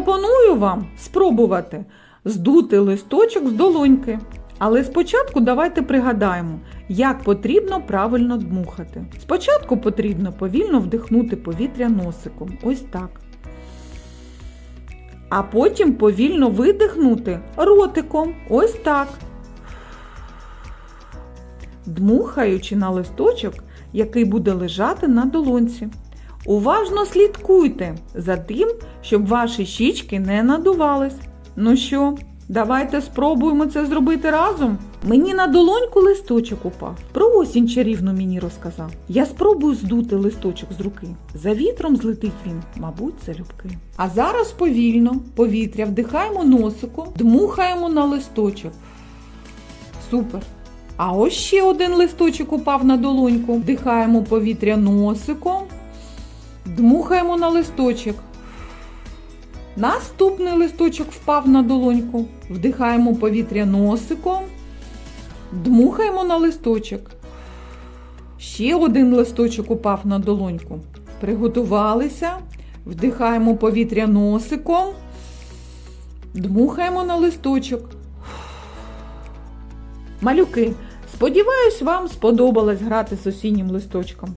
Пропоную вам спробувати здути листочок з долоньки. Але спочатку давайте пригадаємо, як потрібно правильно дмухати. Спочатку потрібно повільно вдихнути повітря носиком. Ось так. А потім повільно видихнути ротиком. Ось так. Дмухаючи на листочок, який буде лежати на долонці. Уважно слідкуйте за тим, щоб ваші щічки не надувались. Ну що, давайте спробуємо це зробити разом. Мені на долоньку листочок упав. Про осінь чарівну мені розказав. Я спробую здути листочок з руки. За вітром злетить він, мабуть, це любки. А зараз повільно повітря вдихаємо носиком, дмухаємо на листочок. Супер! А ось ще один листочок упав на долоньку. Вдихаємо повітря носиком, дмухаємо на листочок. Наступний листочок впав на долоньку. Вдихаємо повітря носиком, дмухаємо на листочок. Ще один листочок упав на долоньку. Приготувалися. Вдихаємо повітря носиком, дмухаємо на листочок. Малюки, сподіваюсь, вам сподобалось грати з осіннім листочком.